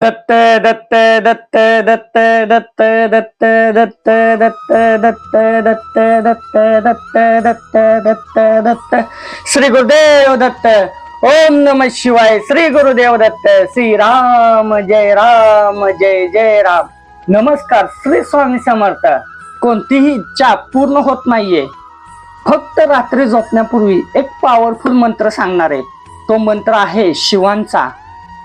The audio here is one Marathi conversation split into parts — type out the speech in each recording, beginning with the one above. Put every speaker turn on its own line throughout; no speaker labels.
दत्त दत्त दत्त दत्त दत्त दत्त दत्त दत्त दत्त दत्त दत्त दत्त दत्त दत्त दत्त श्री गुरुदेव दत्त ओम नम शिवाय श्री गुरुदेव दत्त श्री राम जय राम जय जय राम नमस्कार श्री स्वामी समर्थ कोणतीही इच्छा पूर्ण होत नाहीये फक्त रात्री झोपण्यापूर्वी एक पॉवरफुल मंत्र सांगणार आहे तो मंत्र आहे शिवांचा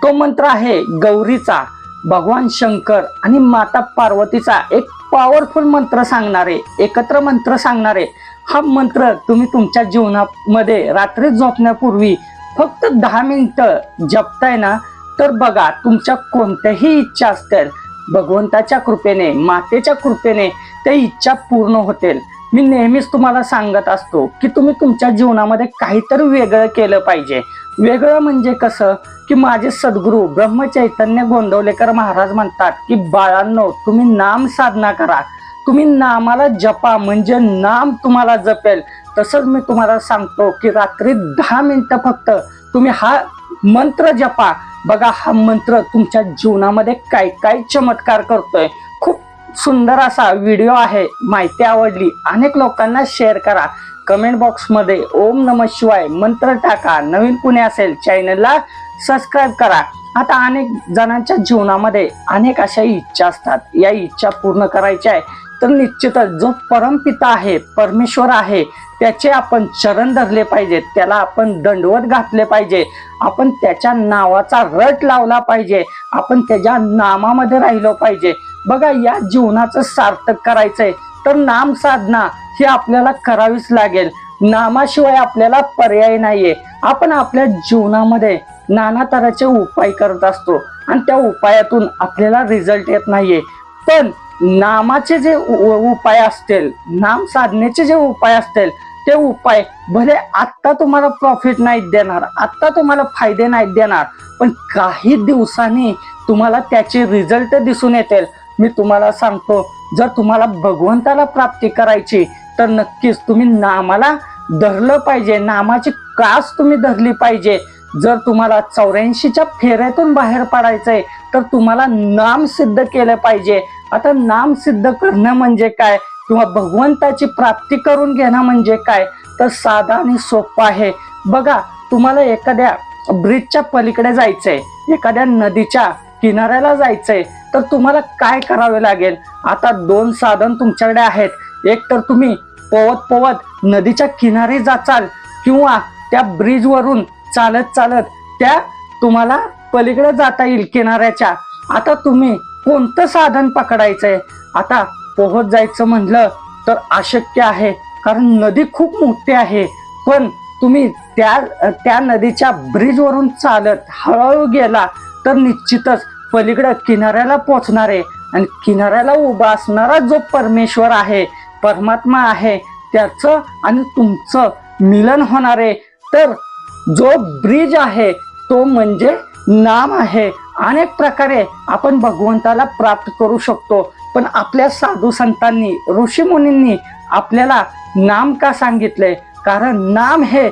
तो मंत्र आहे गौरीचा. भगवान शंकर आणि माता पार्वतीचा एक पॉवरफुल मंत्र सांगणारे एकत्र मंत्र सांगणारे हा मंत्र तुम्ही तुमच्या जीवनामध्ये रात्री झोपण्यापूर्वी फक्त दहा मिनिटं जपताय ना तर बघा तुमच्या कोणत्याही इच्छा असतील भगवंताच्या कृपेने मातेच्या कृपेने त्या इच्छा पूर्ण होतील. मी नेहमीच तुम्हाला सांगत असतो की तुम्ही तुमच्या जीवनामध्ये काहीतरी वेगळं केलं पाहिजे. वेगळं म्हणजे कसं? की माझे सद्गुरू ब्रह्मचैतन्य गोंदवलेकर महाराज म्हणतात की बाळांनो तुम्ही नाम साधना करा. तुम्ही नामाला जपा म्हणजे नाम तुम्हाला जपेल. तसंच मी तुम्हाला सांगतो की रात्री दहा मिनटं फक्त तुम्ही हा मंत्र जपा. बघा हा मंत्र तुमच्या जीवनामध्ये काय काय चमत्कार करतोय. खूप सुंदर असा व्हिडिओ आहे माहिती आवडली अनेक लोकांना शेअर करा. कमेंट बॉक्समध्ये ओम नम शिवाय मंत्र टाका. नवीन कुणी असेल चॅनलला सबस्क्राईब करा. आता अनेक जणांच्या जीवनामध्ये अनेक अशा इच्छा असतात. या इच्छा पूर्ण करायच्या आहे तर निश्चितच जो परमपिता आहे परमेश्वर आहे त्याचे आपण चरण धरले पाहिजे. त्याला आपण दंडवत घातले पाहिजे. आपण त्याच्या नावाचा रट लावला पाहिजे. आपण त्याच्या नामामध्ये राहिलो पाहिजे. बघा या जीवनाचं सार्थक करायचंय. तर नाम साधना ही आपल्याला करावीच लागेल. नामाशिवाय आपल्याला पर्याय नाहीये. आपण आपल्या जीवनामध्ये नाना तऱ्हेचे उपाय करत असतो. आणि त्या उपायातून आपल्याला रिझल्ट येत नाहीये. पण नामाचे जे उ- उपाय असतील नाम साधण्याचे जे उपाय असतील ते उपाय भले आत्ता तुम्हाला प्रॉफिट नाही देणार आत्ता तुम्हाला फायदे नाही देणार पण काही दिवसांनी तुम्हाला त्याचे रिझल्ट दिसून येतील. मी तुम्हाला सांगतो जर तुम्हाला भगवंताला प्राप्ती करायची तर नक्कीच तुम्ही नामाला धरलं पाहिजे नामाची कास तुम्ही धरली पाहिजे. जर तुम्हाला चौऱ्याऐंशीच्या फेऱ्यातून बाहेर पडायचंय तर तुम्हाला नाम सिद्ध केलं पाहिजे. आता नाम सिद्ध करणं म्हणजे काय? किंवा भगवंताची प्राप्ती करून घेणं म्हणजे काय? तर साधा आणि सोपं आहे. बघा तुम्हाला एखाद्या ब्रिजच्या पलीकडे जायचंय एखाद्या नदीच्या किनाऱ्याला जायचंय तर तुम्हाला काय करावे लागेल? आता दोन साधन तुमच्याकडे आहेत. एक तर तुम्ही पोवत पोवत नदीच्या किनारी जाचाल किंवा त्या ब्रिजवरून चालत चालत त्या तुम्हाला पलीकडे जाता येईल किनाऱ्याच्या. आता तुम्ही कोणतं साधन पकडायचंय? आता पोहत जायचं म्हणलं तर अशक्य आहे कारण नदी खूप मोठी आहे. पण तुम्ही त्या त्या नदीच्या ब्रिजवरून चालत हळूहळू गेला तर निश्चितच पलीकडं किनाऱ्याला पोचणार आहे. आणि किनाऱ्याला उभा असणारा जो परमेश्वर आहे परमात्मा आहे त्याचं आणि तुमचं मिलन होणार आहे. तर जो ब्रिज आहे तो म्हणजे नाम आहे. अनेक प्रकारे आपण भगवंताला प्राप्त करू शकतो पण आपल्या साधू संतांनी ऋषीमुनींनी आपल्याला नाम का सांगितले? कारण नाम हे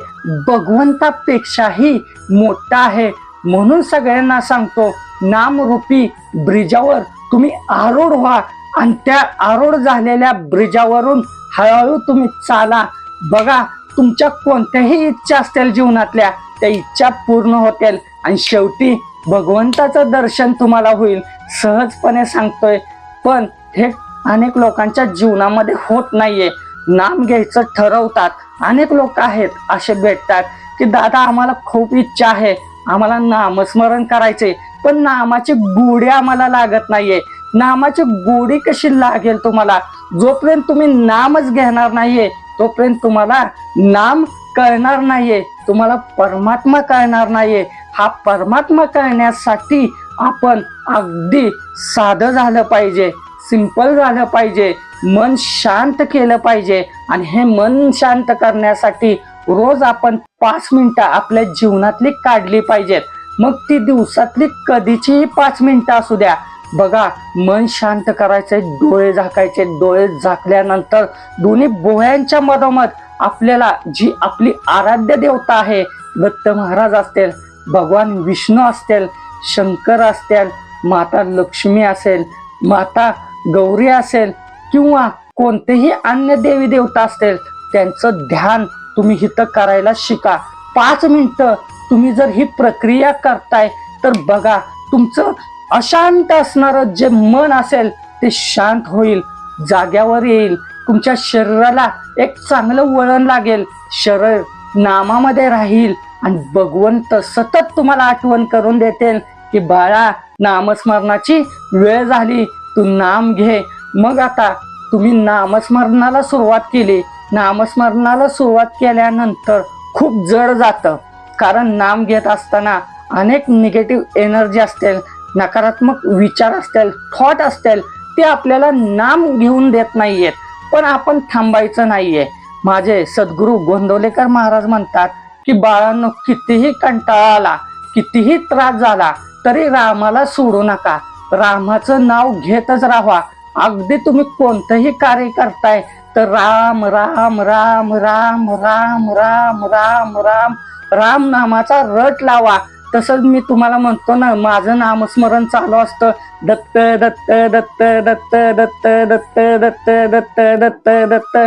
भगवंतापेक्षाही मोठं आहे. म्हणून सगळ्यांना सांगतो नामरूपी ब्रिजावर तुम्ही आरूढ व्हा. आणि त्या आरूढ झालेल्या ब्रिजावरून हळूहळू तुम्ही चाला. बघा तुमच्या कोणत्याही इच्छा असतील जीवनातल्या त्या इच्छा पूर्ण होतील. आणि शेवटी भगवंताचं दर्शन तुम्हाला होईल. सहजपणे सांगतोय पण हे अनेक लोकांच्या जीवनामध्ये होत नाहीये. नाम घ्यायचं ठरवतात. अनेक लोक आहेत असे भेटतात की दादा आम्हाला खूप इच्छा आहे. आम्हाला नामस्मरण करायचे पण नामाची गुढी आम्हाला लागत नाहीये. नामाची गोडी कशी लागेल तुम्हाला? जोपर्यंत तुम्ही नामच घेणार नाहीये तोपर्यंत तुम्हाला नाम कळणार नाहीये. तुम्हाला परमात्मा कळणार नाहीये. हा परमात्मा कळण्यासाठी आपण अगदी साधं झालं पाहिजे सिंपल झालं पाहिजे मन शांत केलं पाहिजे. आणि हे मन शांत करण्यासाठी रोज आपण पाच मिनिटं आपल्या जीवनातली काढली पाहिजेत. मग ती दिवसातली कधीचीही पाच मिनिटं असू द्या. बघा मन शांत करायचे डोळे झाकायचे डोळे झाकल्यानंतर दोन्ही बोळ्यांच्या मधोमध आपल्याला जी आपली आराध्य देवता आहे दत्त महाराज असतील भगवान विष्णू असतील शंकर असतील माता लक्ष्मी असेल माता गौरी असेल किंवा कोणतेही अन्य देवी देवता असतील त्यांचं ध्यान तुम्ही हिथं करायला शिका. पाच मिनटं तुम्ही जर ही प्रक्रिया करताय तर बघा तुमचं अशांत असणारं जे मन असेल ते शांत होईल जाग्यावर येईल. तुमच्या शरीराला एक चांगलं वळण लागेल. शरीर नामामध्ये राहील आणि भगवंत सतत तुम्हाला आठवण करून देतील की बाळा नामस्मरणाची वेळ झाली. तू नाम घे. मग आता तुम्ही नामस्मरणाला सुरुवात केली. नामस्मरणाला सुरुवात केल्यानंतर खूप जड जातं. कारण नाम घेत असताना अनेक निगेटिव्ह एनर्जी असतील. नकारात्मक विचार असतील थॉट असतील ते आपल्याला नाम घेऊन देत नाहीयेत. पण आपण थांबायचं नाहीये. माझे सद्गुरू गोंदवलेकर महाराज म्हणतात की बाळांनो कितीही कंटाळा आला कितीही त्रास झाला तरी रामाला सोडू नका. रामाचं नाव घेतच राहा अगदी तुम्ही कोणतंही कार्य करताय तर राम राम राम राम राम राम राम राम राम नामाचा रट लावा. तसंच मी तुम्हाला म्हणतो ना माझं नामस्मरण चालू असतं. दत्त दत्त दत्त दत्त दत्त दत्त दत्त दत्त दत्त दत्त.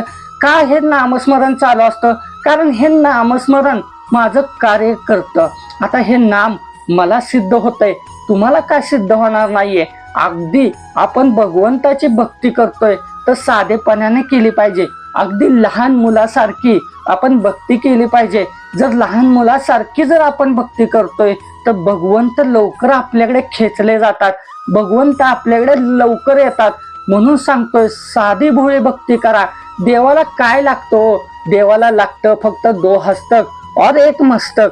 का हे नामस्मरण चालू असतं? कारण हे नामस्मरण माझं कार्य करतं. आता हे नाम मला सिद्ध होतंय. तुम्हाला काय सिद्ध होणार नाहीये? अगदी आपण भगवंताची भक्ती करतोय तर साधेपणाने केली पाहिजे. अगदी लहान मुलासारखी आपण भक्ती केली पाहिजे. जर लहान मुलासारखी जर आपण भक्ती करतोय तर भगवंत लवकर आपल्याकडे खेचले जातात. भगवंत आपल्याकडे लवकर येतात. म्हणून सांगतोय साधी भोळी भक्ती करा. देवाला काय लागतो? देवाला लागतं फक्त दो हस्तक और एक मस्तक.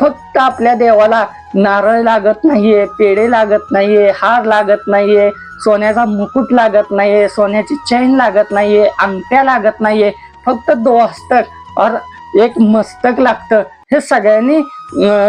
फक्त आपल्या देवाला नारळ लागत नाहीये पेढे लागत नाहीये हार लागत नाहीये. सोन्याचा मुकुट लागत नाहीये सोन्याची चैन लागत नाहीये अंगठ्या लागत नाहीये फक्त दो हस्तक और एक मस्तक लागतं. हे सगळ्यांनी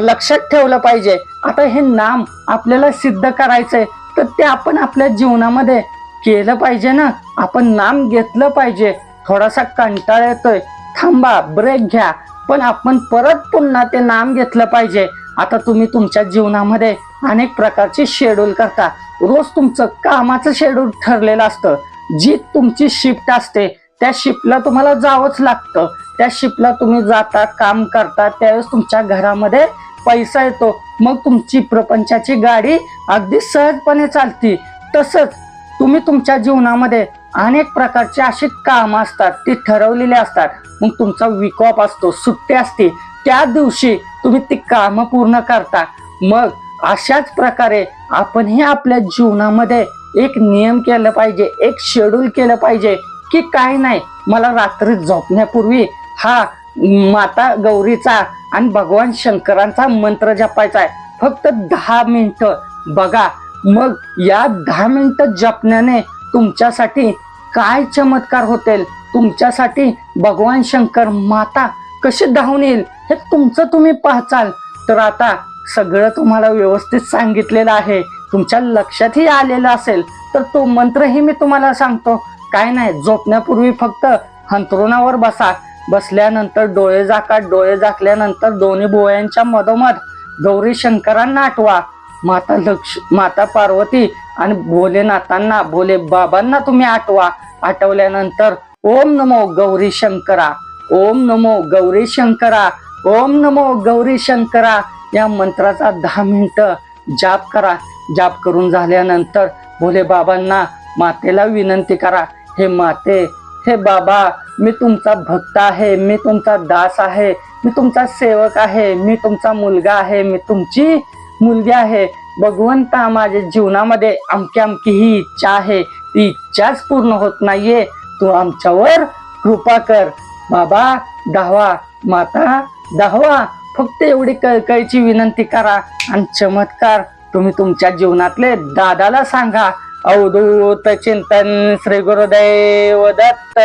लक्षात ठेवलं पाहिजे. आता हे नाम आपल्याला सिद्ध करायचंय तर ते आपण आपल्या जीवनामध्ये केलं पाहिजे ना? आपण नाम घेतलं पाहिजे. थोडासा कंटाळा येतोय. थांबा ब्रेक घ्या. पण आपण परत पुन्हा ते नाम घेतलं पाहिजे. आता तुम्ही तुमच्या जीवनामध्ये अनेक प्रकारचे शेड्यूल करता. रोज तुमचं कामाचं शेड्यूल ठरलेलं असतं. जी तुमची शिफ्ट असते त्या शिफ्टला तुम्हाला जावंच लागतं. त्या शिफ्टला तुम्ही जाता काम करता त्यावेळेस तुमच्या घरामध्ये पैसा येतो. मग तुमची प्रपंचाची गाडी अगदी सहजपणे चालती. तसंच तुम्ही तुमच्या जीवनामध्ये अनेक प्रकारचे अशी कामं असतात ती ठरवलेली असतात. मग तुमचा विकॉप असतो सुट्टी असते त्या दिवशी तुम्ही ती कामं पूर्ण करता. मग अशाच प्रकारे आपणही आपल्या जीवनामध्ये एक नियम केलं पाहिजे एक शेड्यूल केलं पाहिजे की काय नाही मला रात्री झोपण्यापूर्वी हा माता गौरीचा आणि भगवान शंकरांचा मंत्र जपायचा आहे. फक्त दहा मिनिटं बघा. मग या दहा मिनिटं जपण्याने तुमच्यासाठी काय चमत्कार होतील? तुमच्यासाठी भगवान शंकर माता कशी धावून येईल हे तुमचं तुम्ही पाहचाल. तर आता सगळं तुम्हाला व्यवस्थित सांगितलेलं आहे. तुमच्या लक्षातही आलेलं असेल तर तो मंत्रही मी तुम्हाला सांगतो. काय नाही झोपण्यापूर्वी फक्त हंतरुणावर बसा. बसल्यानंतर डोळे झाका डोळे झाकल्यानंतर दोन्ही भोयांच्या मधोमध गौरी शंकरांना आठवा. माता लक्ष माता पार्वती आणि भोलेनाथांना भोले बाबांना तुम्ही आठवा. आठवल्यानंतर ओम नमो गौरी शंकरा ओम नमो गौरी शंकरा ओम नमो गौरी शंकरा या मंत्राचा दहा मिनिटं जाप करा. जाप करून झाल्यानंतर भोले बाबांना मातेला विनंती करा हे माते हे बाबा मी तुमचा भक्त आहे मी तुमचा दास आहे मी तुमचा सेवक आहे मी तुमचा मुलगा आहे मी तुमची मुलगी आहे. भगवंता माझ्या जीवनामध्ये अमकी अमकी ही इच्छा आहे ती इच्छाच पूर्ण होत नाहीये. तू आमच्यावर कृपा कर. बाबा दहावा माता दहावा फक्त एवढी कळकळीची विनंती करा आणि चमत्कार तुम्ही तुमच्या जीवनातले दादाला सांगा. अवधूत चिंतन श्री गुरुदेव दत्त.